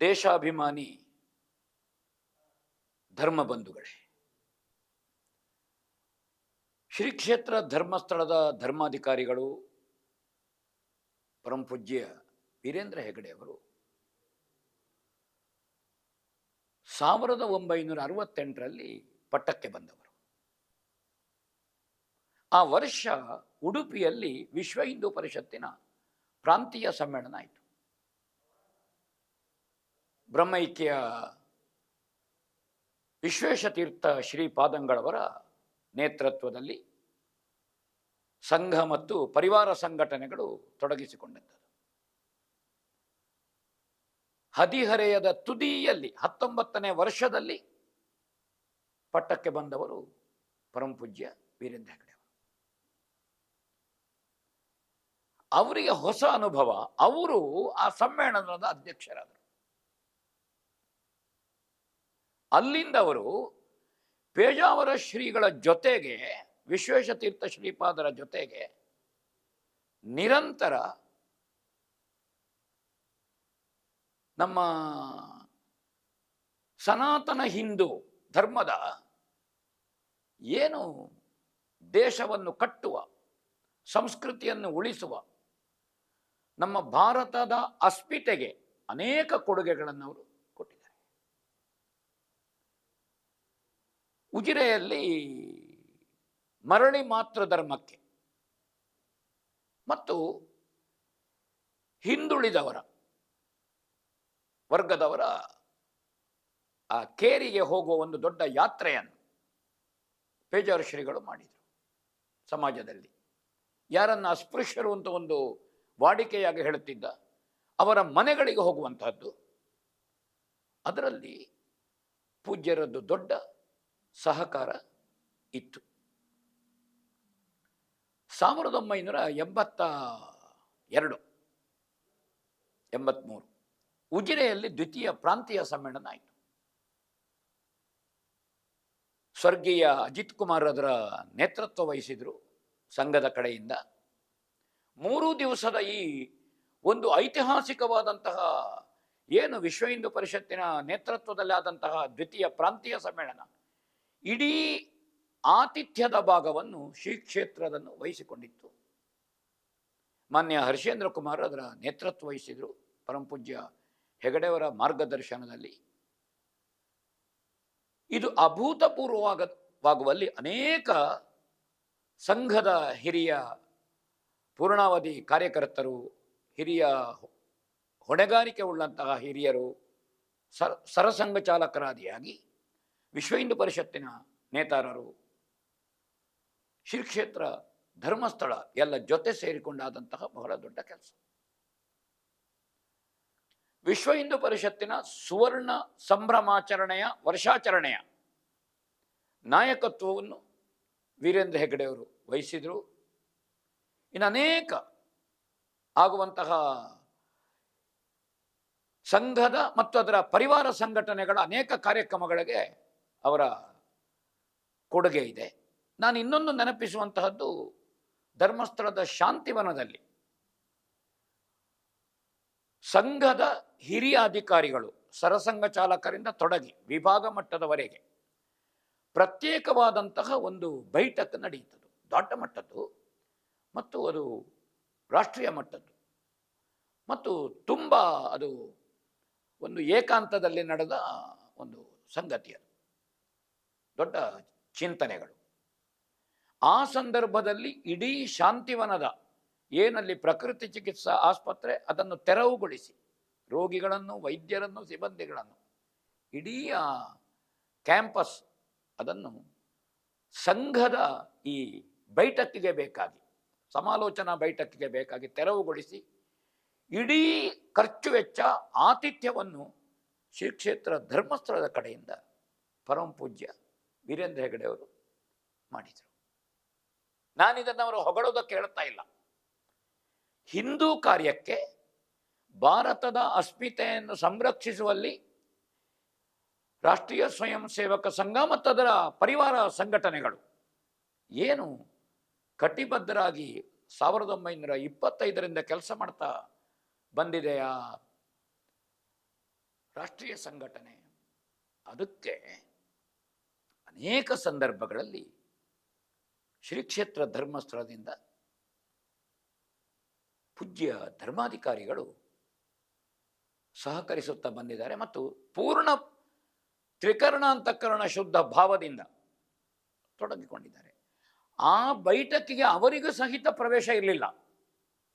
ದೇಶಾಭಿಮಾನಿ ಧರ್ಮ ಬಂಧುಗಳೇ. ಶ್ರೀ ಕ್ಷೇತ್ರ ಧರ್ಮಸ್ಥಳದ ಧರ್ಮಾಧಿಕಾರಿಗಳು ಪರಮಪೂಜ್ಯ ವೀರೇಂದ್ರ ಹೆಗಡೆ ಅವರು ಸಾವಿರದ ಒಂಬೈನೂರ ಅರವತ್ತೆಂಟರಲ್ಲಿ ಪಟ್ಟಕ್ಕೆ ಬಂದವರು. ಆ ವರ್ಷ ಉಡುಪಿಯಲ್ಲಿ ವಿಶ್ವ ಹಿಂದೂ ಪರಿಷತ್ತಿನ ಪ್ರಾಂತೀಯ ಸಮ್ಮೇಳನ ಆಯಿತು. ಬ್ರಹ್ಮೈಕ್ಯ ವಿಶ್ವೇಶತೀರ್ಥ ಶ್ರೀಪಾದಂಗಳವರ ನೇತೃತ್ವದಲ್ಲಿ ಸಂಘ ಮತ್ತು ಪರಿವಾರ ಸಂಘಟನೆಗಳು ತೊಡಗಿಸಿಕೊಂಡಿದ್ದವು. ಹದಿಹರೆಯದ ತುದಿಯಲ್ಲಿ, ಹತ್ತೊಂಬತ್ತನೇ ವರ್ಷದಲ್ಲಿ ಪಟ್ಟಕ್ಕೆ ಬಂದವರು ಪರಮಪೂಜ್ಯ ವೀರೇಂದ್ರ ಹೆಗಡೆ ಅವರು. ಅವರಿಗೆ ಹೊಸ ಅನುಭವ, ಅವರು ಆ ಸಮ್ಮೇಳನದ ಅಧ್ಯಕ್ಷರಾದರು. ಅಲ್ಲಿಂದ ಅವರು ಪೇಜಾವರ ಶ್ರೀಗಳ ಜೊತೆಗೆ ವಿಶ್ವೇಶತೀರ್ಥ ಶ್ರೀಪಾದರ ಜೊತೆಗೆ ನಿರಂತರ ನಮ್ಮ ಸನಾತನ ಹಿಂದೂ ಧರ್ಮದ ಏನು ದೇಶವನ್ನು ಕಟ್ಟುವ, ಸಂಸ್ಕೃತಿಯನ್ನು ಉಳಿಸುವ, ನಮ್ಮ ಭಾರತದ ಅಸ್ಮಿತೆಗೆ ಅನೇಕ ಕೊಡುಗೆಗಳನ್ನು ಅವರು ಉಜಿರೆಯಲ್ಲಿ ಮರಳಿ ಮಾತೃ ಧರ್ಮಕ್ಕೆ. ಮತ್ತು ಹಿಂದುಳಿದವರ, ವರ್ಗದವರ, ಆ ಕೇರಿಗೆ ಹೋಗುವ ಒಂದು ದೊಡ್ಡ ಯಾತ್ರೆಯನ್ನು ಪೇಜಾರ ಶ್ರೀಗಳು ಮಾಡಿದರು ಸಮಾಜದಲ್ಲಿ. ಯಾರನ್ನ ಅಸ್ಪೃಶ್ಯರು ಅಂತ ಒಂದು ವಾಡಿಕೆಯಾಗಿ ಹೇಳುತ್ತಿದ್ದ ಅವರ ಮನೆಗಳಿಗೆ ಹೋಗುವಂತಹದ್ದು, ಅದರಲ್ಲಿ ಪೂಜ್ಯರದ್ದು ದೊಡ್ಡ ಸಹಕಾರ ಇತ್ತು. ಸಾವಿರದ ಒಂಬೈನೂರ ಎಂಬತ್ತ ಎರಡು, ಎಂಬತ್ಮೂರು ಉಜಿರೆಯಲ್ಲಿ ದ್ವಿತೀಯ ಪ್ರಾಂತೀಯ ಸಮ್ಮೇಳನ ಆಯಿತು. ಸ್ವರ್ಗೀಯ ಅಜಿತ್ ಕುಮಾರ್ ಅದರ ನೇತೃತ್ವ ವಹಿಸಿದರು ಸಂಘದ ಕಡೆಯಿಂದ. ಮೂರು ದಿವಸದ ಈ ಒಂದು ಐತಿಹಾಸಿಕವಾದಂತಹ ಏನು ವಿಶ್ವ ಹಿಂದೂ ಪರಿಷತ್ತಿನ ನೇತೃತ್ವದಲ್ಲಾದಂತಹ ದ್ವಿತೀಯ ಪ್ರಾಂತೀಯ ಸಮ್ಮೇಳನ ಇಡೀ ಆತಿಥ್ಯದ ಭಾಗವನ್ನು ಶ್ರೀ ಕ್ಷೇತ್ರದನ್ನು ವಹಿಸಿಕೊಂಡಿತ್ತು. ಮಾನ್ಯ ಹರ್ಷೇಂದ್ರ ಕುಮಾರ್ ಅದರ ನೇತೃತ್ವ ವಹಿಸಿದರು ಪರಮಪೂಜ್ಯ ಹೆಗಡೆಯವರ ಮಾರ್ಗದರ್ಶನದಲ್ಲಿ. ಇದು ಅಭೂತಪೂರ್ವವಾಗುವಲ್ಲಿ ಅನೇಕ ಸಂಘದ ಹಿರಿಯ ಪೂರ್ಣಾವಧಿ ಕಾರ್ಯಕರ್ತರು, ಹಿರಿಯ ಹೊಣೆಗಾರಿಕೆ ಉಳ್ಳಂತಹ ಹಿರಿಯರು, ಸರ, ಸರಸಂಘ ಚಾಲಕರಾದಿಯಾಗಿ ವಿಶ್ವ ಹಿಂದೂ ಪರಿಷತ್ತಿನ ನೇತಾರರು ಶ್ರೀ ಕ್ಷೇತ್ರ ಧರ್ಮಸ್ಥಳ ಎಲ್ಲ ಜೊತೆ ಸೇರಿಕೊಂಡಾದಂತಹ ಬಹಳ ದೊಡ್ಡ ಕೆಲಸ. ವಿಶ್ವ ಹಿಂದೂ ಪರಿಷತ್ತಿನ ಸುವರ್ಣ ಸಂಭ್ರಮಾಚರಣೆಯ ವರ್ಷಾಚರಣೆಯ ನಾಯಕತ್ವವನ್ನು ವೀರೇಂದ್ರ ಹೆಗಡೆಯವರು ವಹಿಸಿದರು. ಇನ್ನು ಅನೇಕ ಆಗುವಂತಹ ಸಂಘದ ಮತ್ತು ಅದರ ಪರಿವಾರ ಸಂಘಟನೆಗಳ ಅನೇಕ ಕಾರ್ಯಕ್ರಮಗಳಿಗೆ ಅವರ ಕೊಡುಗೆ ಇದೆ. ನಾನು ಇನ್ನೊಂದು ನೆನಪಿಸುವಂತಹದ್ದು ಧರ್ಮಸ್ಥಳದ ಶಾಂತಿವನದಲ್ಲಿ ಸಂಘದ ಹಿರಿಯ ಅಧಿಕಾರಿಗಳು, ಸರಸಂಘ ಚಾಲಕರಿಂದ ತೊಡಗಿ ವಿಭಾಗ ಮಟ್ಟದವರೆಗೆ ಪ್ರತ್ಯೇಕವಾದಂತಹ ಒಂದು ಬೈಠಕ್ ನಡೆಯುತ್ತದೆ ದೊಡ್ಡ ಮಟ್ಟದ್ದು ಮತ್ತು ಅದು ರಾಷ್ಟ್ರೀಯ ಮಟ್ಟದ್ದು ಮತ್ತು ತುಂಬ ಅದು ಒಂದು ಏಕಾಂತದಲ್ಲಿ ನಡೆದ ಒಂದು ಸಂಗತಿ ಅದು. ದೊಡ್ಡ ಚಿಂತನೆಗಳು. ಆ ಸಂದರ್ಭದಲ್ಲಿ ಇಡೀ ಶಾಂತಿವನದ ಏನಲ್ಲಿ ಪ್ರಕೃತಿ ಚಿಕಿತ್ಸಾ ಆಸ್ಪತ್ರೆ ಅದನ್ನು ತೆರವುಗೊಳಿಸಿ, ರೋಗಿಗಳನ್ನು, ವೈದ್ಯರನ್ನು, ಸಿಬ್ಬಂದಿಗಳನ್ನು, ಇಡೀ ಆ ಕ್ಯಾಂಪಸ್ ಅದನ್ನು ಸಂಘದ ಈ ಬೈಠಕ್ಕಿಗೆ ಬೇಕಾಗಿ, ಸಮಾಲೋಚನಾ ಬೈಠಕ್ಕಿಗೆ ಬೇಕಾಗಿ ತೆರವುಗೊಳಿಸಿ, ಇಡೀ ಖರ್ಚು ವೆಚ್ಚ, ಆತಿಥ್ಯವನ್ನು ಶ್ರೀಕ್ಷೇತ್ರ ಧರ್ಮಸ್ಥಳದ ಕಡೆಯಿಂದ ಪರಮ ಪೂಜ್ಯ ವೀರೇಂದ್ರ ಹೆಗಡೆ ಅವರು ಮಾಡಿದರು. ನಾನಿದನ್ನು ಅವರು ಹೊಗಳೋದಕ್ಕೆ ಹೇಳ್ತಾ ಇಲ್ಲ. ಹಿಂದೂ ಕಾರ್ಯಕ್ಕೆ ಭಾರತದ ಅಸ್ಮಿತೆಯನ್ನು ಸಂರಕ್ಷಿಸುವಲ್ಲಿ ರಾಷ್ಟ್ರೀಯ ಸ್ವಯಂ ಸೇವಕ ಸಂಘ ಮತ್ತು ಅದರ ಪರಿವಾರ ಸಂಘಟನೆಗಳು ಏನು ಕಟಿಬದ್ಧರಾಗಿ ಸಾವಿರದ ಒಂಬೈನೂರ ಇಪ್ಪತ್ತೈದರಿಂದ ಕೆಲಸ ಮಾಡ್ತಾ ಬಂದಿದೆಯಾ? ರಾಷ್ಟ್ರೀಯ ಸಂಘಟನೆ. ಅದಕ್ಕೆ ಅನೇಕ ಸಂದರ್ಭಗಳಲ್ಲಿ ಶ್ರೀಕ್ಷೇತ್ರ ಧರ್ಮಸ್ಥಳದಿಂದ ಪೂಜ್ಯ ಧರ್ಮಾಧಿಕಾರಿಗಳು ಸಹಕರಿಸುತ್ತಾ ಬಂದಿದ್ದಾರೆ ಮತ್ತು ಪೂರ್ಣ ತ್ರಿಕರಣಾಂತಕರಣ ಶುದ್ಧ ಭಾವದಿಂದ ತೊಡಗಿಕೊಂಡಿದ್ದಾರೆ. ಆ ಬೈಠಕ್ಕಿಗೆ ಅವರಿಗೂ ಸಹಿತ ಪ್ರವೇಶ ಇರಲಿಲ್ಲ.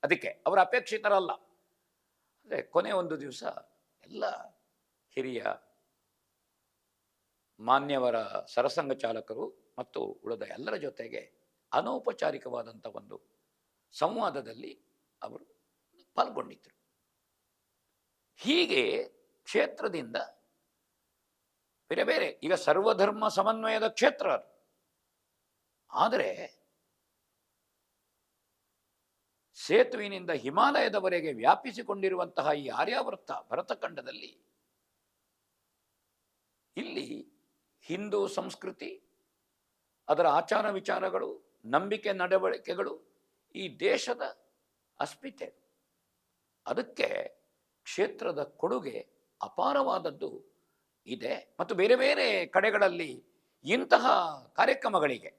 ಅದಕ್ಕೆ ಅವರ ಅಪೇಕ್ಷಿತರಲ್ಲ. ಅಂದರೆ ಕೊನೆ ಒಂದು ದಿವಸ ಎಲ್ಲ ಹಿರಿಯ ಮಾನ್ಯವರ ಸರಸಂಘ ಚಾಲಕರು ಮತ್ತು ಉಳಿದ ಎಲ್ಲರ ಜೊತೆಗೆ ಅನೌಪಚಾರಿಕವಾದಂಥ ಒಂದು ಸಂವಾದದಲ್ಲಿ ಅವರು ಪಾಲ್ಗೊಂಡಿದ್ದರು. ಹೀಗೆ ಕ್ಷೇತ್ರದಿಂದ ಬೇರೆ ಬೇರೆ, ಈಗ ಸರ್ವಧರ್ಮ ಸಮನ್ವಯದ ಕ್ಷೇತ್ರ ಆದರೆ ಸೇತುವಿನಿಂದ ಹಿಮಾಲಯದವರೆಗೆ ವ್ಯಾಪಿಸಿಕೊಂಡಿರುವಂತಹ ಈ ಆರ್ಯಾವೃತ್ತ ಭರತಖಂಡದಲ್ಲಿ ಇಲ್ಲಿ ಹಿಂದೂ ಸಂಸ್ಕೃತಿ, ಅದರ ಆಚಾರ ವಿಚಾರಗಳು, ನಂಬಿಕೆ ನಡವಳಿಕೆಗಳು ಈ ದೇಶದ ಅಸ್ಮಿತೆ. ಅದಕ್ಕೆ ಕ್ಷೇತ್ರದ ಕೊಡುಗೆ ಅಪಾರವಾದದ್ದು ಇದೆ. ಮತ್ತು ಬೇರೆ ಬೇರೆ ಕಡೆಗಳಲ್ಲಿ ಇಂತಹ ಕಾರ್ಯಕ್ರಮಗಳಿಗೆ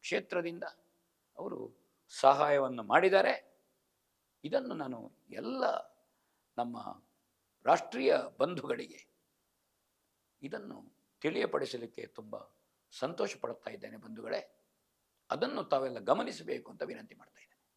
ಕ್ಷೇತ್ರದಿಂದ ಅವರು ಸಹಾಯವನ್ನು ಮಾಡಿದ್ದಾರೆ. ಇದನ್ನು ನಾನು ಎಲ್ಲ ನಮ್ಮ ರಾಷ್ಟ್ರೀಯ ಬಂಧುಗಳಿಗೆ ಇದನ್ನು ತಿಳಿಯಪಡಿಸಲಿಕ್ಕೆ ತುಂಬ ಸಂತೋಷ ಪಡುತ್ತಾ ಇದ್ದೇನೆ ಬಂಧುಗಳೇ. ಅದನ್ನು ತಾವೆಲ್ಲ ಗಮನಿಸಬೇಕು ಅಂತ ವಿನಂತಿ ಮಾಡ್ತಾ ಇದ್ದೇನೆ.